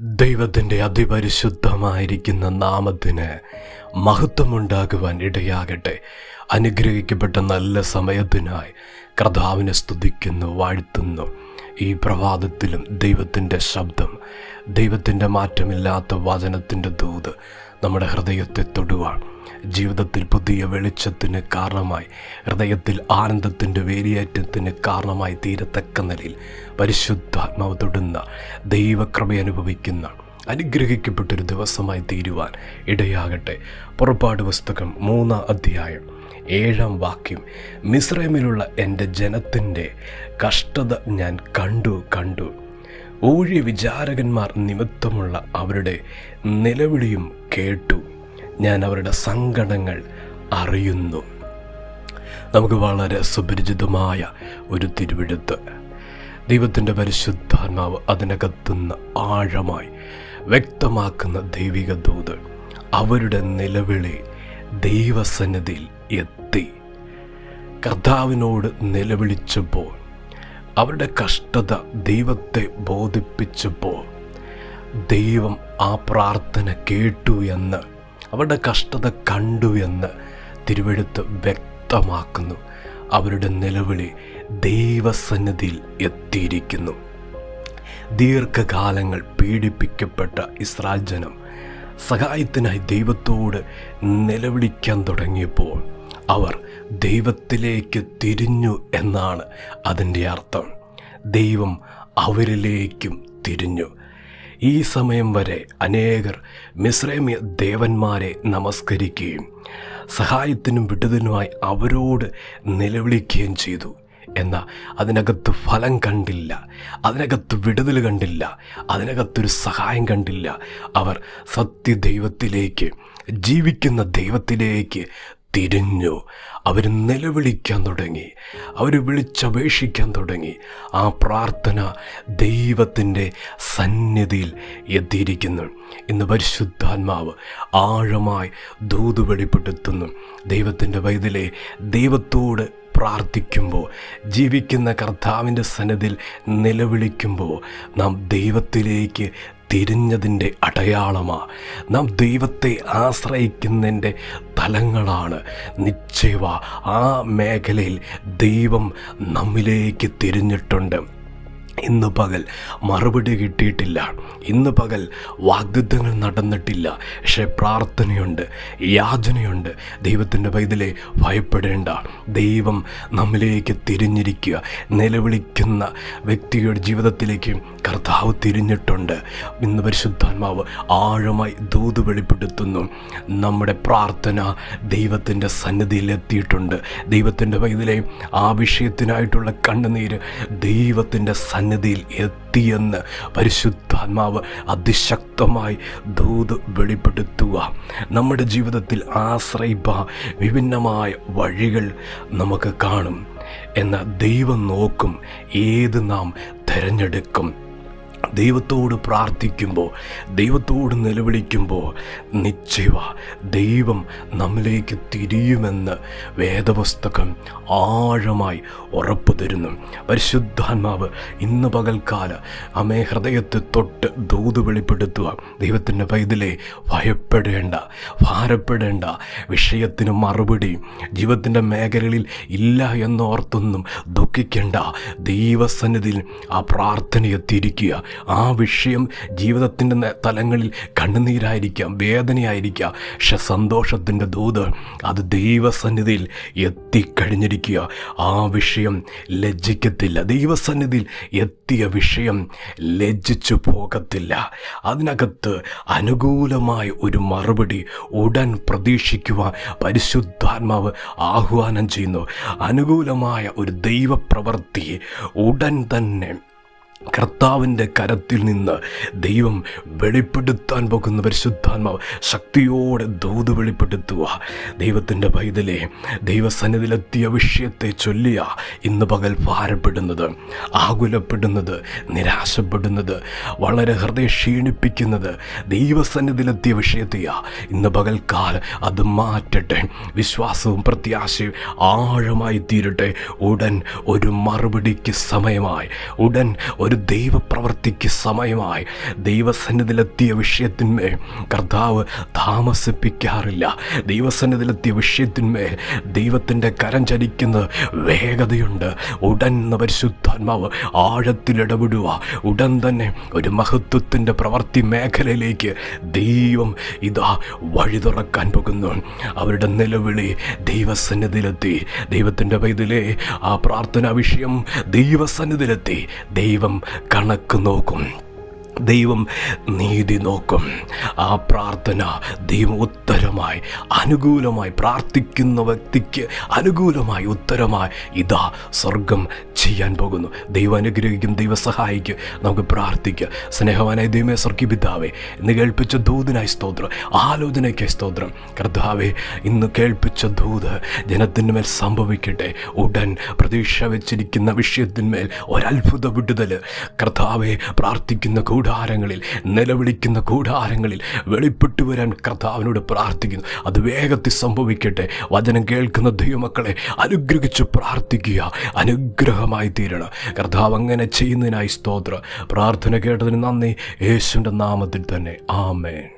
ദൈവത്തിന്റെ അതിപരിശുദ്ധമായിരിക്കുന്ന നാമത്തിന് മഹത്വമുണ്ടാകുവാൻ ഇടയാകട്ടെ. അനുഗ്രഹിക്കപ്പെട്ട നല്ല സമയത്തിനായി കർത്താവിനെ സ്തുതിക്കുന്നു വാഴ്ത്തുന്നു. ഈ പ്രഭാതത്തിലും ദൈവത്തിന്റെ ശബ്ദം ദൈവത്തിന്റെ മാറ്റമില്ലാത്ത വചനത്തിന്റെ ദൂത് നമ്മുടെ ഹൃദയത്തെ തൊടുവാൻ ജീവിതത്തിൽ പുതിയ വെളിച്ചത്തിന് കാരണമായി ഹൃദയത്തിൽ ആനന്ദത്തിന്റെ വേലിയേറ്റത്തിന് കാരണമായി തീരത്തക്ക നിലയിൽ പരിശുദ്ധാത്മാവ് തൊടുന്ന ദൈവകൃപ അനുഭവിക്കുന്ന അനുഗ്രഹിക്കപ്പെട്ടൊരു ദിവസമായി തീരുവാൻ ഇടയാകട്ടെ. പുറപ്പാട് പുസ്തകം മൂന്നാം അധ്യായം. ഏഴാം വാക്യം. മിസ്രൈമിലുള്ള എന്റെ ജനത്തിന്റെ കഷ്ടത ഞാൻ കണ്ടു കണ്ടു. ഊഴി വിചാരകന്മാർ നിമിത്തമുള്ള അവരുടെ നിലവിളിയും കേട്ടു. ഞാൻ അവരുടെ സങ്കടങ്ങൾ അറിയുന്നു. നമുക്ക് വളരെ സുപരിചിതമായ ഒരു തിരുവെടുത്ത് ദൈവത്തിന്റെ പരിശുദ്ധാത്മാവ് അതിനകത്തുനിന്ന് ആഴമായി വ്യക്തമാക്കുന്ന ദൈവിക ദൂത് അവരുടെ നിലവിളി ദൈവസന്നിധിയിൽ എത്തി. കർത്താവിനോട് നിലവിളിച്ചപ്പോൾ അവരുടെ കഷ്ടത ദൈവത്തെ ബോധിപ്പിച്ചപ്പോൾ ദൈവം ആ പ്രാർത്ഥന കേട്ടു എന്ന് അവരുടെ കഷ്ടത കണ്ടു എന്ന് തിരുവെടുത്ത് വ്യക്തമാക്കുന്നു. അവരുടെ നിലവിളി ദൈവസന്നിധിയിൽ എത്തിയിരിക്കുന്നു. ദീർഘകാലങ്ങൾ പീഡിപ്പിക്കപ്പെട്ട ഇസ്രായേൽ ജനം സഹായത്തിനായി ദൈവത്തോട് നിലവിളിക്കാൻ തുടങ്ങിയപ്പോൾ അവർ ദൈവത്തിലേക്ക് തിരിഞ്ഞു എന്നാണ് അതിന്റെ അർത്ഥം. ദൈവം അവരിലേക്കും തിരിഞ്ഞു. ഈ സമയം വരെ അനേകർ മിശ്രമ്യ ദേവന്മാരെ നമസ്കരിക്കുകയും സഹായത്തിനും വിട്ടതിനുമായി അവരോട് നിലവിളിക്കുകയും ചെയ്തു. എന്നാൽ അതിനകത്ത് ഫലം കണ്ടില്ല അതിനകത്ത് വിടുതൽ കണ്ടില്ല അതിനകത്തൊരു സഹായം കണ്ടില്ല. അവർ സത്യദൈവത്തിലേക്ക് ജീവിക്കുന്ന ദൈവത്തിലേക്ക് തിരിഞ്ഞു. അവർ നിലവിളിക്കാൻ തുടങ്ങി അവർ വിളിച്ചപേക്ഷിക്കാൻ തുടങ്ങി. ആ പ്രാർത്ഥന ദൈവത്തിന്റെ സന്നിധിയിൽ എത്തിയിരിക്കുന്നു. ഇന്ന് പരിശുദ്ധാത്മാവ് ആഴമായി ദൂത് വെളിപ്പെടുത്തുന്നു. ദൈവത്തിന്റെ വൈദ്യലെ ദൈവത്തോട് പ്രാർത്ഥിക്കുമ്പോൾ ജീവിക്കുന്ന കർത്താവിന്റെ സന്നിധിയിൽ നിലവിളിക്കുമ്പോൾ നാം ദൈവത്തിലേക്ക് തിരിഞ്ഞതിന്റെ അടയാളമാണ് നാം ദൈവത്തെ ആശ്രയിക്കുന്നതിന്റെ തലങ്ങളാണ്. നിശ്ചയവ ആ മേഖലയിൽ ദൈവം നമ്മിലേക്ക് തിരിഞ്ഞിട്ടുണ്ട്. ഇന്ന് പകൽ മറുപടി കിട്ടിയിട്ടില്ല. ഇന്ന് പകൽ വാഗ്ദത്തങ്ങൾ നടന്നിട്ടില്ല. പക്ഷേ പ്രാർത്ഥനയുണ്ട് യാചനയുണ്ട്. ദൈവത്തിന്റെ പൈതലെ ഭയപ്പെടേണ്ട. ദൈവം നമ്മിലേക്ക് തിരിഞ്ഞിരിക്കുക. നിലവിളിക്കുന്ന വ്യക്തിയുടെ ജീവിതത്തിലേക്ക് കർത്താവ് തിരിഞ്ഞിട്ടുണ്ട്. ഇന്ന് പരിശുദ്ധാത്മാവ് ആഴമായി ദൂത് വെളിപ്പെടുത്തുന്നു. നമ്മുടെ പ്രാർത്ഥന ദൈവത്തിന്റെ സന്നിധിയിൽ എത്തിയിട്ടുണ്ട്. ദൈവത്തിന്റെ പൈതലെ ആ വിഷയത്തിനായിട്ടുള്ള കണ്ണുനീര് ദൈവത്തിന്റെ സന്നിധിയിൽ എത്തിയെന്ന് പരിശുദ്ധാത്മാവ് അതിശക്തമായി ദൂത് വെളിപ്പെടുത്തുക. നമ്മുടെ ജീവിതത്തിൽ ആശ്രയിപ്പ വിഭിന്നമായ വഴികൾ നമുക്ക് കാണും. എന്ന ദൈവം നോക്കും ഏത് നാം തിരഞ്ഞെടുക്കും. ദൈവത്തോട് പ്രാർത്ഥിക്കുമ്പോൾ ദൈവത്തോട് നിലവിളിക്കുമ്പോൾ നിശ്ചയ ദൈവം നമ്മിലേക്ക് തിരിയുമെന്ന് വേദപുസ്തകം ആഴമായി ഉറപ്പു തരുന്നു. പരിശുദ്ധാത്മാവ് ഇന്ന് പകൽക്കാല അമേ ഹൃദയത്തെ തൊട്ട് ദൂത് വെളിപ്പെടുത്തുക. ദൈവത്തിന്റെ പൈതലെ ഭയപ്പെടേണ്ട ഭാരപ്പെടേണ്ട വിഷയത്തിന് മറുപടി ജീവിതത്തിന്റെ മേഖലകളിൽ ഇല്ല എന്നോർത്തൊന്നും ദുഃഖിക്കേണ്ട ദൈവസന്നിധിയിൽ ആ പ്രാർത്ഥന എത്തിയിരിക്കുക ആ വിഷയം ജീവിതത്തിന്റെ തലങ്ങളിൽ കണ്ണുനീരായിരിക്കാം വേദനയായിരിക്കാം. പക്ഷെ സന്തോഷത്തിന്റെ ദൂത് അത് ദൈവസന്നിധിയിൽ എത്തിക്കഴിഞ്ഞിരിക്കുക. ആ വിഷയം ലജ്ജിക്കത്തില്ല. ദൈവസന്നിധിയിൽ എത്തിയ വിഷയം ലജ്ജിച്ചു പോകത്തില്ല. അതിനകത്ത് അനുകൂലമായ ഒരു മറുപടി ഉടൻ പ്രതീക്ഷിക്കുവാൻ പരിശുദ്ധാത്മാവ് ആഹ്വാനം ചെയ്യുന്നു. അനുകൂലമായ ഒരു ദൈവപ്രവൃത്തി ഉടൻ തന്നെ കർത്താവിന്റെ കരത്തിൽ നിന്ന് ദൈവം വെളിപ്പെടുത്താൻ പോകുന്ന പരിശുദ്ധാത്മാവ് ശക്തിയോടെ ദൂത് വെളിപ്പെടുത്തുക. ദൈവത്തിന്റെ പൈതലെ ദൈവസന്നിധിയിലെത്തിയ വിഷയത്തെ ചൊല്ലിയ ഇന്ന് പകൽ ഭാരപ്പെടുന്നത്. ആകുലപ്പെടുന്നത് നിരാശപ്പെടുന്നത് വളരെ ഹൃദയ ക്ഷീണിപ്പിക്കുന്നത് ദൈവസന്നിധിയിലെത്തിയ വിഷയത്തെയാ ഇന്ന് പകൽക്കാലം അത് മാറ്റട്ടെ. വിശ്വാസവും പ്രത്യാശയും ആഴമായി തീരട്ടെ ഉടൻ ഒരു മറുപടിക്ക് സമയമായി. ഉടൻ ഒരു ദൈവപ്രവർത്തിക്ക് സമയമായി ദൈവസന്നിധിയിലെത്തിയ വിഷയത്തിന്മേൽ കർത്താവ് താമസിപ്പിക്കാറില്ല. ദൈവസന്നിധിയിലെത്തിയ വിഷയത്തിന്മേൽ ദൈവത്തിന്റെ കരം ചലിക്കുന്ന വേഗതയുണ്ട്. ഉടൻ പരിശുദ്ധാത്മാവ് ആഴത്തിലിടപെടുക ഉടൻ തന്നെ ഒരു മഹത്വത്തിന്റെ പ്രവർത്തി മേഖലയിലേക്ക് ദൈവം ഇതാ വഴി തുറക്കാൻ പോകുന്നു. അവരുടെ നിലവിളി ദൈവസന്നിധിയിലെത്തി. ദൈവത്തിന്റെ പൈതലേ ആ പ്രാർത്ഥനാ വിഷയം ദൈവസന്നിധിയിലെത്തി. ദൈവം കണക്ക് നോക്കും ദൈവം നീതി നോക്കും. ആ പ്രാർത്ഥന ദൈവം ഉത്തരമായി അനുകൂലമായി പ്രാർത്ഥിക്കുന്ന വ്യക്തിക്ക് അനുകൂലമായി ഉത്തരമായി ഇതാ സ്വർഗം ചെയ്യാൻ പോകുന്നു. ദൈവം അനുഗ്രഹിക്കും ദൈവം സഹായിക്കും. നമുക്ക് പ്രാർത്ഥിക്കുക സ്നേഹവാനായ ദൈവമേ സ്വർഗി പിതാവേ ഇന്ന് കേൾപ്പിച്ച ദൂതിനായി സ്തോത്രം ആലോചനയ്ക്കായി സ്തോത്രം. കർത്താവെ ഇന്ന് കേൾപ്പിച്ച ദൂത് ജനത്തിന്മേൽ മേൽ സംഭവിക്കട്ടെ. ഉടൻ പ്രതീക്ഷ വെച്ചിരിക്കുന്ന വിഷയത്തിന്മേൽ ഒരത്ഭുത വിടുതൽ കർത്താവെ പ്രാർത്ഥിക്കുന്ന കൂടാരങ്ങളിൽ നിലവിളിക്കുന്ന കൂടാരങ്ങളിൽ വെളിപ്പെട്ടു വരാൻ കർത്താവിനോട് പ്രാർത്ഥിക്കുന്നു. അത് വേഗത്തിൽ സംഭവിക്കട്ടെ. വചനം കേൾക്കുന്ന ദൈവമക്കളെ അനുഗ്രഹിച്ച് പ്രാർത്ഥിക്കുക. അനുഗ്രഹമായി തീരണം. കർത്താവ് അങ്ങനെ ചെയ്യുന്നതിനായി സ്തോത്ര. പ്രാർത്ഥന കേട്ടതിന് നന്ദി. യേശുവിന്റെ നാമത്തിൽ തന്നെ. ആമേൻ.